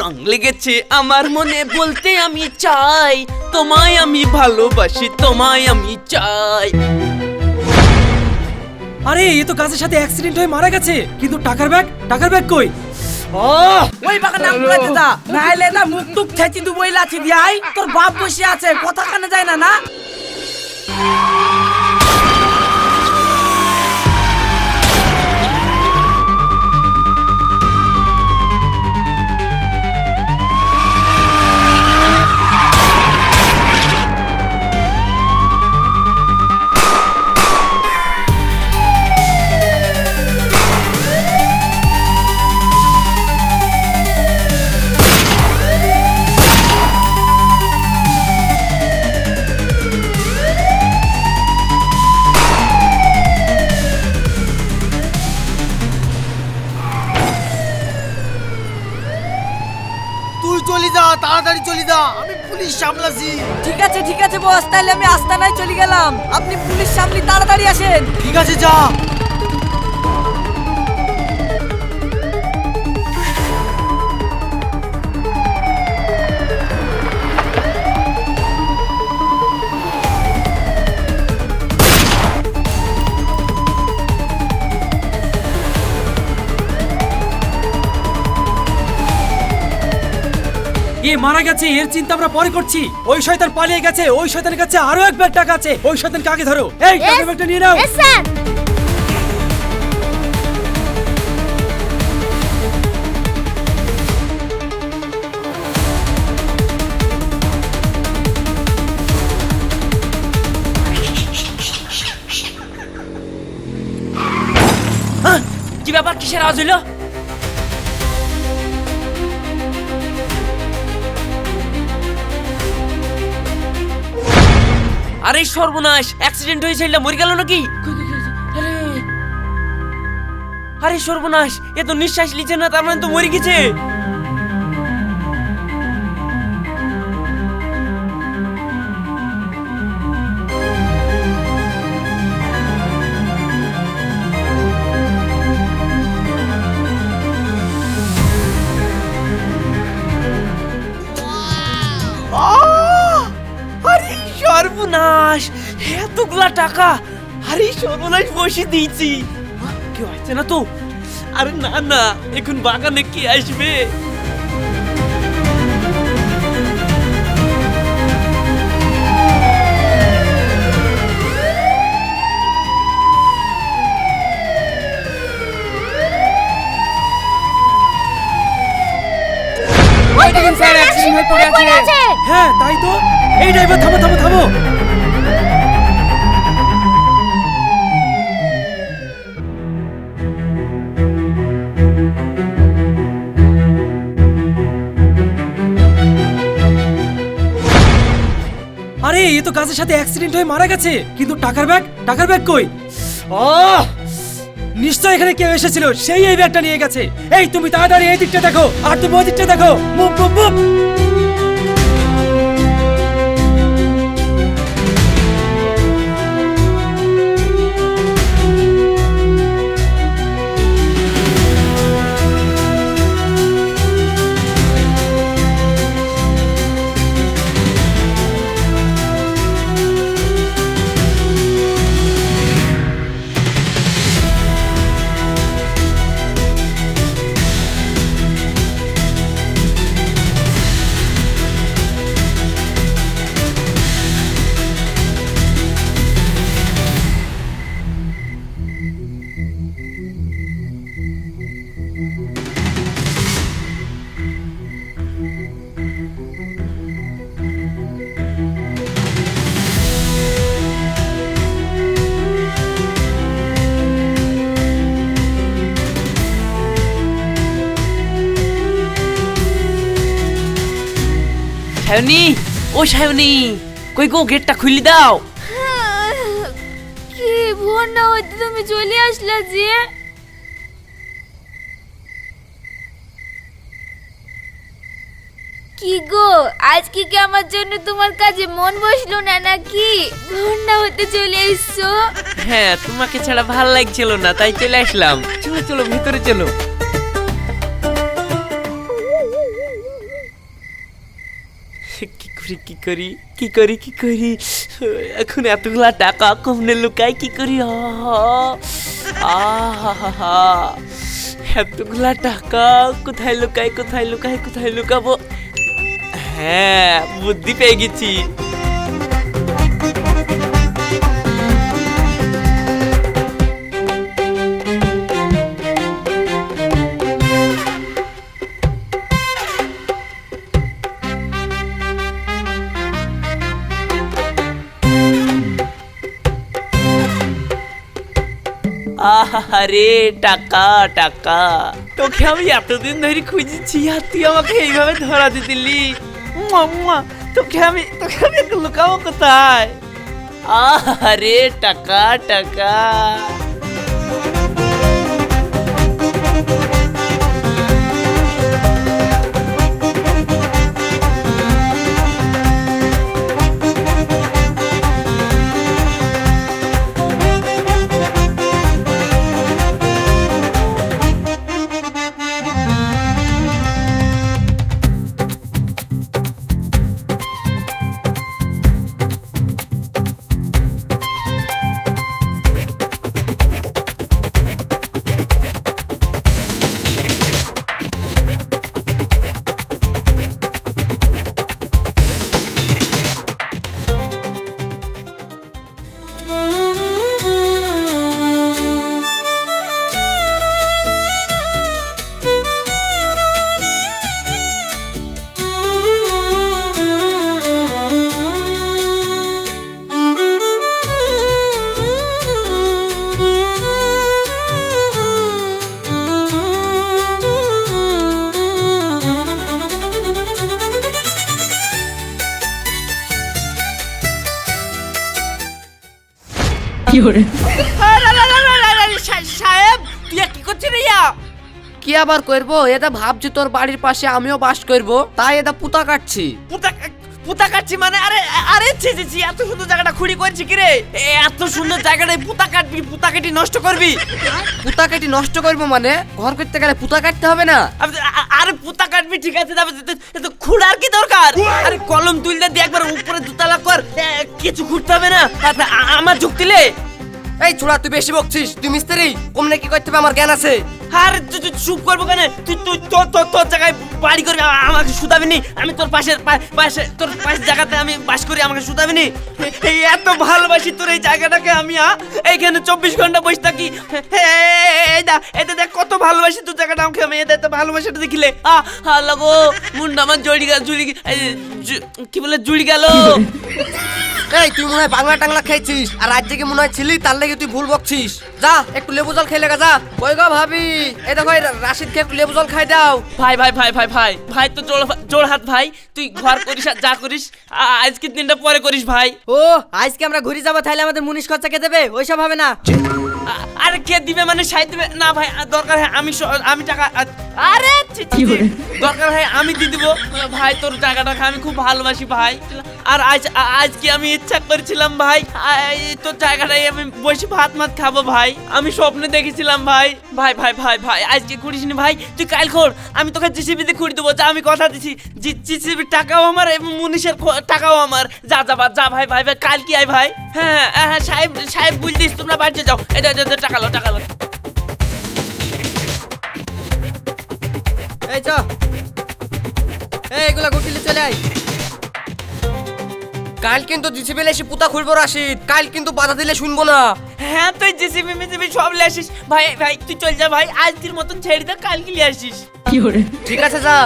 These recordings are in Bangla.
রং লেগেছে আমার মনে বলতে আমি চাই তোমায় আমি ভালোবাসি তোমায় আমি চাই। আরে এ তো গাছের সাথে অ্যাক্সিডেন্ট হয়ে মারা গেছে। কিন্তু টাকার ব্যাগ টাকার ব্যাগ কই? ও ওই নাম নাইলে না মুখ টুক ছেঁচি দুবই লাচি দিয়াই তোর বাপ বসে আছে কথা কানে যায় না না? সামলাছি। ঠিক আছে ঠিক আছে বস তাহলে আমি আস্তানায় চলে গেলাম। আপনি পুলিশ সামনে তাড়াতাড়ি আসেন। ঠিক আছে যা। এ মারা গেছে এর চিন্তা আমরা পরে করছি। ওই শয়তান পালিয়ে গেছে ওই শয়তানের কাছে আরও এক ব্যাগ টাকা আছে। ওই শয়তানকে আগে ধরো। এই টাকা ব্যাগটা নিয়ে নাও। স্যার হ্যাঁ, কি ব্যাপার? কিসের আওয়াজ হইল? আরে সর্বনাশ অ্যাক্সিডেন্ট হয়েছে এটা মরে গেল নাকি? আরে সর্বনাশ এ তো নিঃশ্বাস নিচ্ছে না তার মানে তো মরে গেছে। এতগুলা টাকা? আরে সর্বনাশ বসে দিয়েছি। কেউ আসছে না তো? আরে না না এখন বাগানে কে আসবে? হয়ে হ্যাঁ তাই তো। এই ড্রাইভার থামো থামো থামো। গাছের সাথে অ্যাক্সিডেন্ট হয়ে মারা গেছে। কিন্তু টাকার ব্যাগ টাকার ব্যাগ কই? ও নিশ্চয় এখানে কেউ এসেছিল, সেই এই ব্যাগটা নিয়ে গেছে। এই, তুমি তাড়াতাড়ি এই দিকটা দেখো, আর তুমি ওই দিকটা দেখো। মুভ মুভ মুভ সায়নি ও সায়নি কই গো গেটটা খুলি দাও। কি ভোর না হইতে তুমি চলে আসলা যে? কি গো আজকে কি আমার জন্য তোমার কাজে মন বসল না নাকি? না হতে চলে এসছো? হ্যাঁ তোমাকে ছাড়া ভালো লাগছিল না তাই চলে আসলাম। চলো চলো ভিতরে চলো। করি, কি করি কি করি কি করি? এখন এতগুলা টাকা কমনে লুকাই কি করি? আহা এতগুলা টাকা কোথায় লুকাই কোথায় লুকাই কোথায় লুকাবো? হ্যাঁ বুদ্ধি পেয়ে গেছি। আরে টাকা টাকা। তোকে আমি এতদিন ধরে খুঁজেছি আর তুই আমাকে এইভাবে ধরা দিলি। তোকে আমি তোকে আমি একটু লুকাবো কোথায়? আরে টাকা টাকা। সাহেব তুই কি করছিস ইয়া কি আবার করব? এটা ভাবছি তোর বাড়ির পাশে আমিও বাস করব তাই এটা পুতা কাটছি। পুতা পুতা কাটছি মানে আরে আরে ছি ছি ছি এত সুন্দর জায়গাটা খুঁড়ি করছি কি রে এত সুন্দর জায়গাটায় পুতা কাটবি পুতা কেটি নষ্ট করবি? পুতা কাটি নষ্ট করব মানে? ঘর করতে গেলে পুতা কাটতে হবে না? আব- আ- আরে পুতা কাটবি ঠিক আছে তবে খুঁড়ার কি দরকার? আরে কলম তুলতে দিয়ে একবার উপরে দুতলা কর এ, কিছু খুঁড়তে হবে না। আর আ- আমার যুক্তিলে এই ছোড়া তুই বেশি বকছিস। তুই মিস্ত্রি কমনে কি করতে হবে? আমার জ্ঞান আছে। আর তুই তুই চুপ করব কেন? তুই তুই তোর তোর তোর জায়গায় বাড়ি করবি আমাকে শুধাবি নি আমি তোর পাশের পাশে তোর পাশের জায়গাতে আমি বাস করি আমাকে শুধাবি নি এই এত ভালোবাসি তোর এই জায়গাটাকে আমি আ? এইখানে চব্বিশ ঘণ্টা বসে থাকি। হে, এই দা এটা দেখ কত ভালোবাসি তোর জায়গাটা আমাকে আমি এটা এত ভালোবাসাটা দেখিলে। আ হাল্লা গো মুন্ডা আমার জড়ি গেল জুড়ি কি বলে জুড়ি গেল। এই তুই মনে হয় বাংলা টাংলা খেয়েছিস আর রাজ্যে কি মনে হয় ছিলি তার লেগে তুই ভুল বকছিস। যা একটু লেবু জল খেয়ে লেগা যা। কই গো ভাবি? এই দেখো এই রাশিদকে একটু লেবু জল খাই দাও। ভাই ভাই ভাই ভাই ভাই ভাই তো জোর জোর হাত ভাই তুই ঘর করিস আর যা করিস আ- আজকে দিনটা পরে করিস ভাই। ও আজকে আমরা ঘুরে যাব তাহলে আমাদের মুনিশ খরচা কে দেবে? ওইসব হবে না। আ- আরে কে দিবে মানে সাই দিবে? না ভাই আ, দরকার হয় আমি স- আমি টাকা আ- আরে ছি, ছি, ছি। দরকার হয় আমি দিয়ে দিব। ভাই তোর জায়গাটাকে আমি খুব ভালোবাসি ভাই। আর আজ আ- আজ কি আমি ইচ্ছা করেছিলাম ভাই তোর জায়গাটাই আমি বসে ভাত মাত খাব ভাই। আমি স্বপ্নে দেখেছিলাম ভাই। ভাই ভাই ভাই ভাই, আজকে করিস ভাই? তুই কাল খোর আমি তোকে জিসিবিতে খুঁড়ে দেবো, যা আমি কথা দিছি। জিসিবির টাকাও আমার এবং মুনিশের টাকাও আমার। যা যা যা, ভাই ভাই ভাই, কাল কি আয় ভাই? হ্যাঁ হ্যাঁ হ্যাঁ সাহেব সাহেব বুঝলিস, তোমরা বাড়িতে যাও। এটা এটা টাকা লো টাকা লো। এই চ। এই, এগুলা গুটিলে চলে আয়। কাল কিন্তু জিসিবি এসে পুতা খুলবো রাশিদ। কাল কিন্তু বাধা দিলে শুনব না। হ্যাঁ তুই জিসিবি মিসিবি সব লেসিস ভাই ভাই তুই চল যা ভাই আজকের মতন ছেড়ে দে কালকে লিয়ে আসিস। ঠিক আছে যা।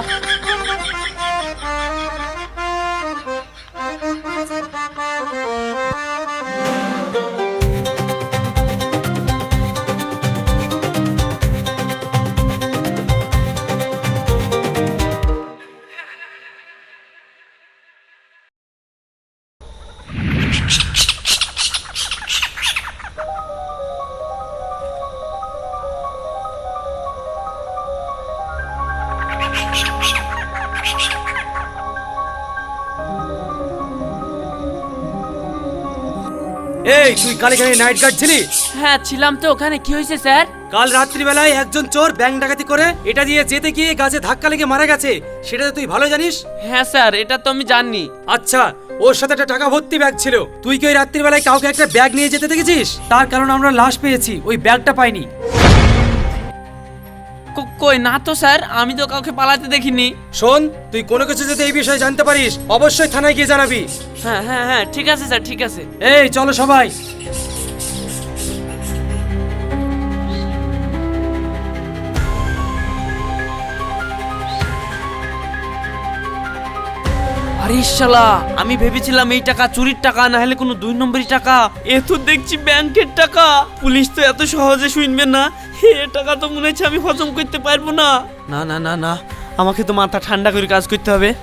এই তুই কাল এখানে নাইট গার্ড ছিলি? হ্যাঁ ছিলাম তো। ওখানে কি হয়েছে স্যার? কাল রাত্রিবেলায় একজন চোর ব্যাংক ডাকাতি করে এটা দিয়ে যেতে গিয়ে গাছে ধাক্কা লেগে মারা গেছে। সেটা তো তুই ভালো জানিস? হ্যাঁ স্যার এটা তো আমি জানি আচ্ছা ওর সাথে একটা টাকা ভর্তি ব্যাগ ছিল। তুই কি ওই রাত্রিবেলায় কাউকে একটা ব্যাগ নিয়ে যেতে দেখেছিস? তার কারণ আমরা লাশ পেয়েছি ওই ব্যাগটা পাইনি। কই না তো স্যার আমি তো কাউকে পালাতে দেখিনি। শোন তুই কোনো কিছু যদি এই বিষয়ে জানতে পারিস অবশ্যই থানায় গিয়ে জানাবি। হ্যাঁ হ্যাঁ হ্যাঁ ঠিক আছে স্যার ঠিক আছে। এই চলো সবাই। আরে শালা আমি ভেবেছিলাম এই টাকা চুরির টাকা না হলে কোনো দুই নম্বরই টাকা। এ তো দেখছি ব্যাংকের টাকা। পুলিশ তো এত সহজে শুনবে না। এ টাকা তো মনে হচ্ছে আমি হজম করতে পারব না। না না না না। আমাকে তো মাথা ঠান্ডা করে কাজ করতে হবে।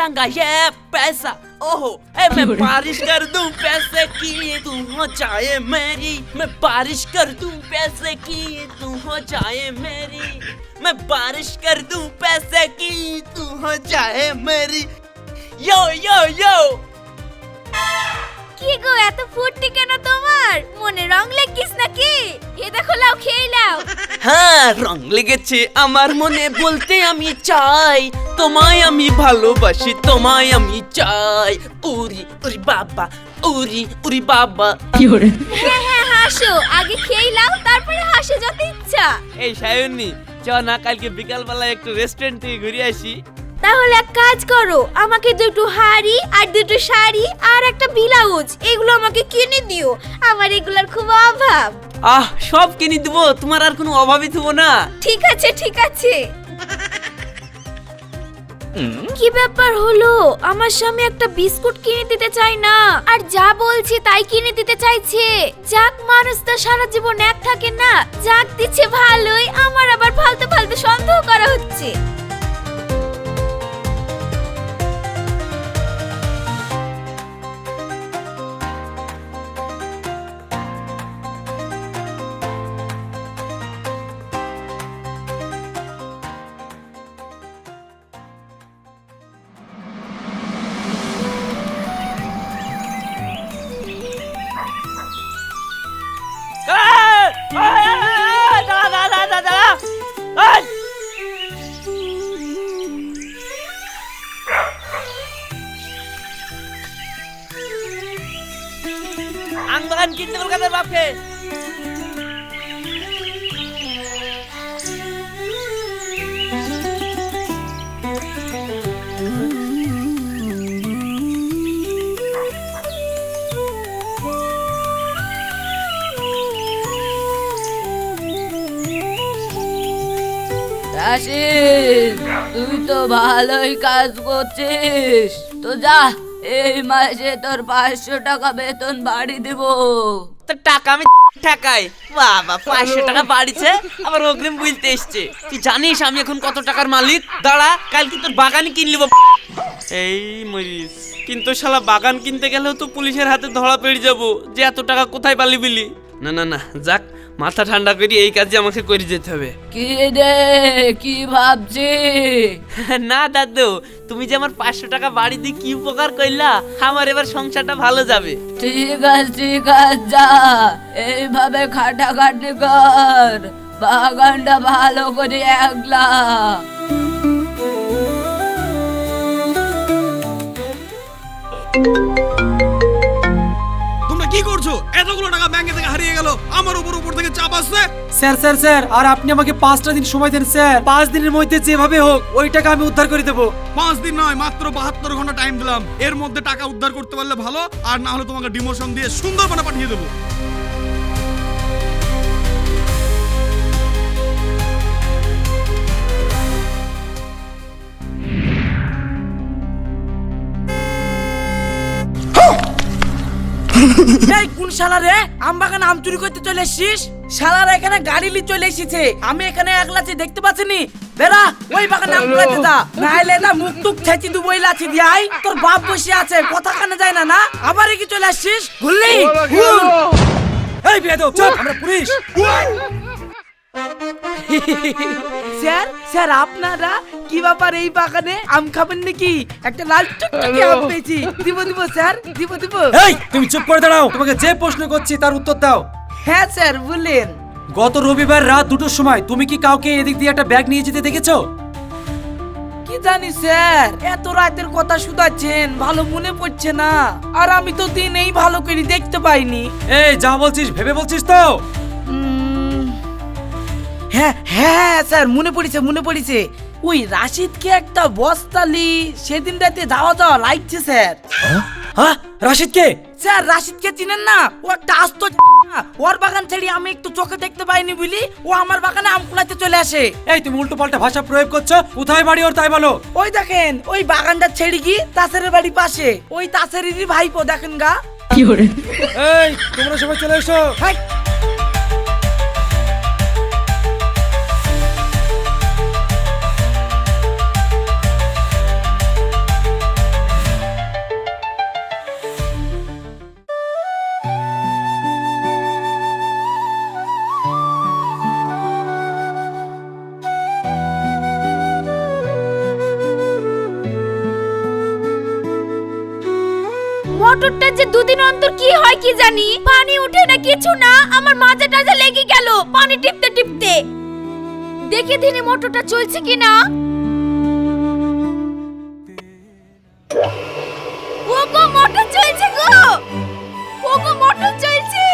आ, मासांगा ये पैसा ओहो ए मैं बारिश कर दूँ पैसे की तू हो जाए मेरी। मैं बारिश कर दूँ पैसे की तू हो जाए मेरी। मैं बारिश कर दू पैसे की तू हो जाए मेरी। यो यो यो কি গো এত ফুর্তি কেন তোমার? মনে রং লেগিস নাকি? এ দেখো লাও খেয়ে লাও হ্যাঁ রং লেগেছে আমার মনে বলতে আমি চাই। তোমায় আমি ভালোবাসি তোমায় আমি চাই। উরি উরি বাবা উরি উরি বাবা। হ্যাঁ হ্যাঁ হাসো। আগে খেয়ে লাও তারপরে হাসো যত ইচ্ছা। এই সায়নী চ না কালকে বিকালবেলা একটু রেস্টুরেন্ট থেকে ঘুরে আসি। তাহলে এক কাজ করো আমাকে দুটো হাড়ি আর দুটো শাড়ি আর একটা ব্লাউজ এগুলো আমাকে কিনে দিও। আমার এগুলোর খুব অভাব। আহ সব কিনে দিব তোমার আর কোনো অভাবই থবো না। ঠিক আছে ঠিক আছে। কি ব্যাপার হলো? আমার স্বামী একটা বিস্কুট কিনে দিতে চাই না আর যা বলছি তাই কিনে দিতে চাইছে। যাক মানুষ তো সারা জীবন এক থাকে না যাক দিচ্ছে ভালোই আমার আবার ফালতু ফালতু সন্দেহ করা হচ্ছে। বাপকে তুই তো ভালোই কাজ করছিস। তো যা, এই মাসে তোর পাঁচশো টাকা বেতন বাড়ি দিব। টাকা আমি টাকাই বাবা, পাঁচশো টাকা বাড়িছে, আবার অগ্রিম বুঝতে এসছে। তুই জানিস আমি এখন কত টাকার মালিক? দাঁড়া, কালকে তোর বাগানই কিনলি এই মরিস কিন্তু শালা, বাগান কিনতে গেলেও তো পুলিশের হাতে ধরা পেড়ে যাব। যে এত টাকা কোথায় পালি বিলি? না না না, যাক। মাথা ঠান্ডা করি এই কাজে আমাকে করে যেতে হবে। কি রে কি ভাবছি? না দাদু তুমি যে আমার পাঁচশো টাকা বাড়ি দিয়ে কি উপকার করলা আমার এবার সংসারটা ভালো যাবে। ঠিক আছে ঠিক আছে যা। এইভাবে খাটাখাটি কর। বাগানটা ভালো করে একলা। তোমরা কি হারিয়ে গেল। আমার উপর উপর থেকে চাপ আসছে। স্যার স্যার স্যার আর আপনি আমাকে পাঁচটা দিন সময় দেন স্যার। পাঁচ দিনের মধ্যে যেভাবে হোক ওই টাকা আমি উদ্ধার করে দেবো। পাঁচ দিন নয় মাত্র বাহাত্তর ঘণ্টা টাইম দিলাম। এর মধ্যে টাকা উদ্ধার করতে পারলে ভালো আর না হলে তোমাকে ডিমোশন দিয়ে সুন্দরবনে পাঠিয়ে দেবো। এই কোন শালা রে? আম বাগান আম চুরি করতে চলে এসছিস? শালারা এখানে গাড়ি নিয়ে চলে এসেছে। আমি এখানে একলা আছি দেখতে পাচ্ছিনি? বেরা ওই বাগানে আম কুড়াইতে যা। নাইলে না মুখ টুক ছেঁচি দেবো ওই লাচি দিয়াই তোর বাপ বসে আছে কথা কানে যায় না না? আবার কি চলে আসছিস ঘুরলি? ঘুর। এই বেয়াদব চুপ আমরা পুলিশ। স্যার স্যার আপনারা কি ব্যাপার এই বাগানে? আম খাবেন নাকি? একটা লাল টুকটুকে আম পেয়েছি। দিব দিব স্যার। দিব দিব। এই তুমি চুপ করে দাঁড়াও। তোমাকে যে প্রশ্ন করছি তার উত্তর দাও। হ্যাঁ স্যার বললেন গত রবিবার রাত দুটোর সময় তুমি কি কাউকে এদিক দিয়ে একটা ব্যাগ নিয়ে যেতে দেখেছ? কি জানি স্যার। এত রাতের কথা শুধাচ্ছেন ভালো মনে পড়ছে না। আর আমি তো দিনেই ভালো করে দেখতে পাইনি। এই যা বলছিস ভেবে বলছিস তো? হ্যাঁ হ্যাঁ স্যার মনে পড়েছে মনে পড়েছে। ওই রাশিদকে একটা বস্তালি সেদিন রাতে যাওয়া যাওয়া লাগছে স্যার। হ্যাঁ? রাশিদ কে স্যার রাশিদকে চিনেন না? ও একটা আস্ত না। ওর বাগান ছেড়ে আমি একটু চোখে দেখতে পাইনি বলি ও আমার বাগানে আম কুড়াতে চলে আসে। এই তুমি উল্টো পাল্টা ভাষা প্রয়োগ করছ? কোথায় বাড়ি ওর তাই বলো। ওই দেখেন ওই বাগানটা ছেড়ে কি তাসের বাড়ি পাশে। ওই তাসেরই ভাইপো দেখেন গা। কি এই তোমরা সবাই চলে এসো। হাই! দুদিন অন্তর কি হয় কি জানি? পানি উঠে না কিছু না, আমার মাজা টাজা লেগে গেল, পানি টিপতে টিপতে। দেখে দিনে মোটরটা চলছে কিনা। ওগো, মোটর চলছে গো! ওগো, মোটর চলছে!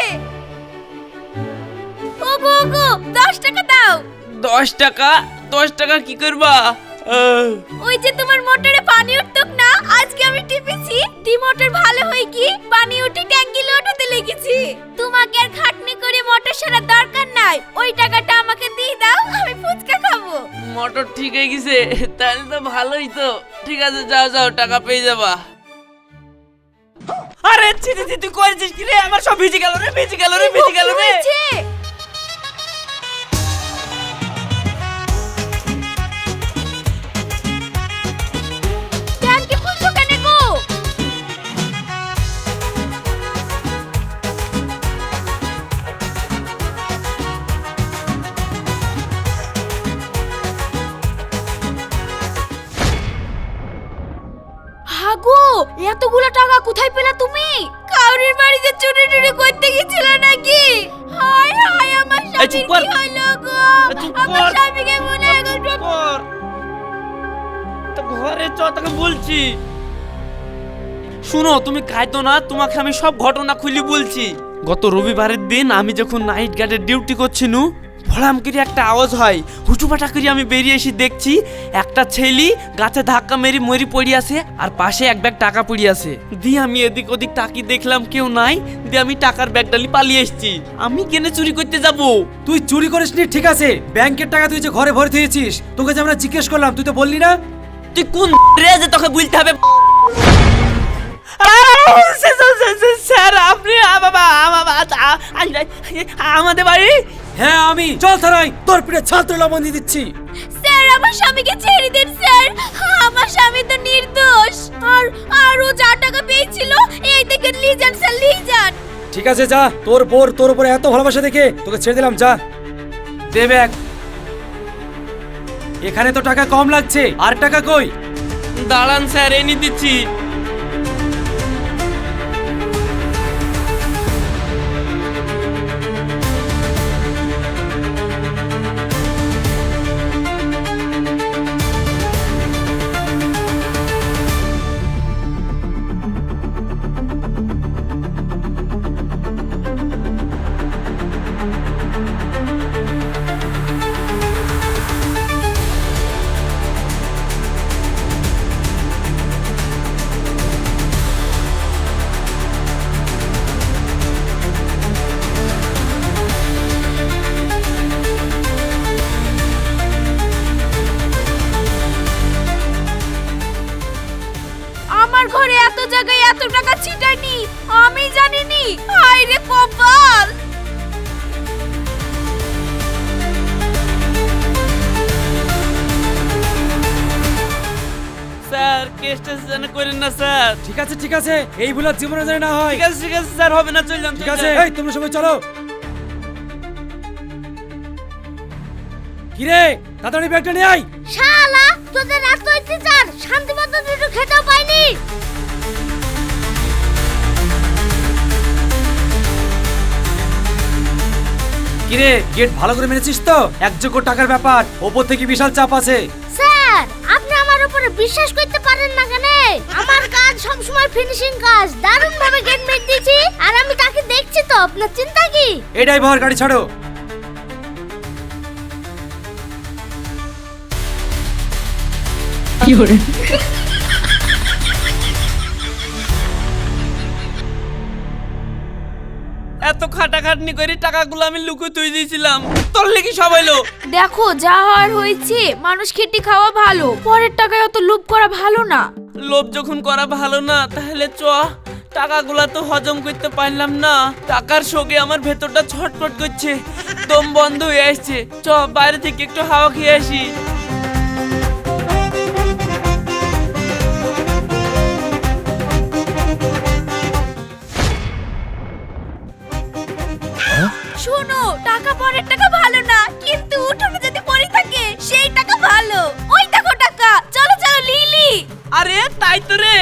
ওগো ওগো, দশ টাকা দাও। দশ টাকা? দশ টাকা কি করবা? ওই যে তোমার মোটরে পানি উঠতক না আজকে আমি টিপেছি। টি মোটর ভালো হই কি? পানি উঠে ট্যাঙ্কি লোটাতে লেগেছি। তোমাকে আর খাটনি করে মোটর সারার দরকার নাই। ওই টাকাটা আমাকে দিয়ে দাও আমি ফুচকা খাব। মোটর ঠিক হয়ে গেছে তাহলে তো ভালোই তো। ঠিক আছে যাও যাও টাকা পেয়ে যাবা। আরে ছিটি ছিটি করেছিস কি রে? আমার সব ভিজে গেল রে ভিজে গেল রে ভিজে গেল রে। এতগুলো টাকা কোথায় পেলা তুমি কাউরির বাড়িতে চুরি টুরি করতে গেছিল নাকি হায় হায় আমার কর। কি হলো গো আমার। স্বামীকে মনে হয় কর। তো ঘরে চ তোকে বলছি শুনো তুমি খাইতো না তোমাকে আমি সব ঘটনা খুলি বলছি গত রবিবারের দিন আমি যখন নাইট গার্ডের ডিউটি করছিনু ফলাম করে একটা আওয়াজ হয়। হুচুপাটা করে আমি বেরিয়ে এসে দেখছি একটা ছেলি গাছে ধাক্কা মেরি মরি পড়ি আছে আর পাশে এক ব্যাগ টাকা পড়ি আছে। দিয়ে আমি এদিক ওদিক তাকি দেখলাম কেউ নাই। দিয়ে আমি টাকার ব্যাগটা নিয়ে পালিয়ে এসেছি। আমি কেনে চুরি করতে যাব? তুই চুরি করিসনি ঠিক আছে। ব্যাংকের টাকা তুই যে ঘরে ভরে দিয়েছিস তোকে যে আমরা জিজ্ঞেস করলাম তুই তো বললি না? তুই কোন রে যে তোকে বলতে হবে? স্যার আপনি আমাদের বাড়ি? হ্যাঁ আমি। চল থানায়। তোর পিঠে ছাত্র লবণ দিচ্ছি। স্যার আমার স্বামীকে ছেড়ে দিন স্যার। আমার স্বামী তো নির্দোষ। আর আর ও যা টাকা পেয়েছিল এই থেকে নিয়ে যান স্যার নিয়ে যান। ঠিক আছে যা। তোর বোর তোর উপরে এত ভালোবাসা দেখে তোকে ছেড়ে দিলাম যা। দে ব্যাগ। এখানে তো টাকা কম লাগছে। আর টাকা কই? দাঁড়ান স্যার এনে দিচ্ছি। আমার ঘরে এত জায়গায় এত টাকা ছিটানি আমি জানিনি। হায় রে কপাল! স্যার কেসটা যেন করেন না স্যার। ঠিক আছে ঠিক আছে। এই ভুল আর জীবনে যেন না হয়। ঠিক আছে ঠিক আছে স্যার হবে না চললাম। ঠিক আছে এই তোমরা সবাই চলো। কিরে তাড়াতাড়ি ব্যাগটা নিয়ে আয়। শালা! তোদের এত অত্যাচার শান্তি মতো দুটো খেতেও পাইনি। কিরে গেট ভালো করে মেরেছিস তো? একযোগ্য টাকার ব্যাপার ওপর থেকে বিশাল চাপ আছে। স্যার আপনি আমার উপরে বিশ্বাস করতে পারেন না কেন? আমার কাজ সবসময় ফিনিশিং কাজ দারুণ ভাবে গেট মেট দিয়েছি আর আমি তাকে দেখছি তো আপনার চিন্তা কি? এই ড্রাইভার গাড়ি ছাড়ো। এত খাটাখাটনি করে টাকাগুলো আমি লুকু তুই দিয়েছিলাম। তোর লেগে সব হইল। দেখো যা হওয়ার হয়েছে মানুষ খেটে খাওয়া ভালো পরের টাকায় অত লোভ করা ভালো না। লোভ যখন করা ভালো না তাহলে চ টাকাগুলা তো হজম করতে পারলাম না। টাকার শোকে আমার ভেতরটা ছটফট করছে দম বন্ধ হয়ে আসছে। চ বাইরে থেকে একটু হাওয়া খেয়ে আসি। আরে তাই তো রে।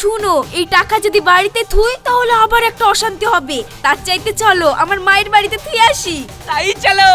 শুনো এই টাকা যদি বাড়িতে থুই তাহলে আবার একটা অশান্তি হবে। তার চাইতে চলো আমার মায়ের বাড়িতে থুই আসি। তাই চলো।